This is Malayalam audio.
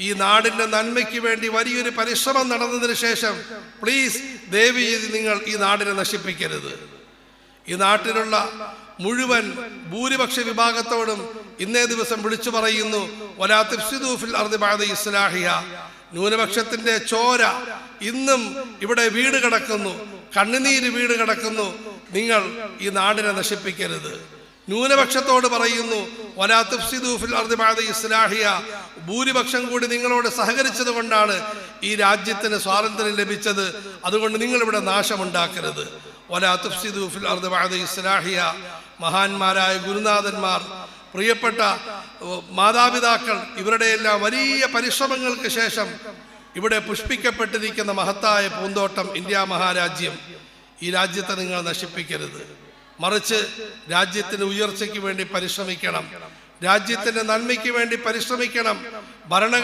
ഈ നാടിന്റെ നന്മയ്ക്ക് വേണ്ടി വലിയൊരു പരിശ്രമം നടന്നതിന് ശേഷം പ്ലീസ് ദേവി നിങ്ങൾ ഈ നാടിനെ നശിപ്പിക്കരുത്. ഈ നാട്ടിലുള്ള മുഴുവൻ ഭൂരിപക്ഷ വിഭാഗത്തോടും ഇന്നേ ദിവസം വിളിച്ചു പറയുന്നു ഇസ്ലാഹിഹ. ന്യൂനപക്ഷത്തിന്റെ ചോര ഇന്നും ഇവിടെ വീട് കിടക്കുന്നു കണ്ണുനീര് വീട് കിടക്കുന്നു. നിങ്ങൾ ഈ നാടിനെ നശിപ്പിക്കരുത്. ന്യൂനപക്ഷത്തോട് പറയുന്നു ഇസ്ലാഹിഹ ഭൂരിപക്ഷം കൂടി നിങ്ങളോട് സഹകരിച്ചത് കൊണ്ടാണ് ഈ രാജ്യത്തിന് സ്വാതന്ത്ര്യം ലഭിച്ചത്. അതുകൊണ്ട് നിങ്ങൾ ഇവിടെ നാശമുണ്ടാക്കരുത് ഇസ്ലാഹിഹ മഹാന്മാരായ ഗുരുനാഥന്മാർ പ്രിയപ്പെട്ട മാതാപിതാക്കൾ ഇവരുടെ എല്ലാം വലിയ പരിശ്രമങ്ങൾക്ക് ശേഷം ഇവിടെ പുഷ്പിക്കപ്പെട്ടിരിക്കുന്ന മഹത്തായ പൂന്തോട്ടം ഇന്ത്യ മഹാരാജ്യം. ഈ രാജ്യത്തെ നിങ്ങൾ നശിപ്പിക്കരുത്. മറിച്ച് രാജ്യത്തിന്റെ ഉയർച്ചയ്ക്ക് വേണ്ടി പരിശ്രമിക്കണം. രാജ്യത്തിന്റെ നന്മയ്ക്ക് വേണ്ടി പരിശ്രമിക്കണം. ഭരണ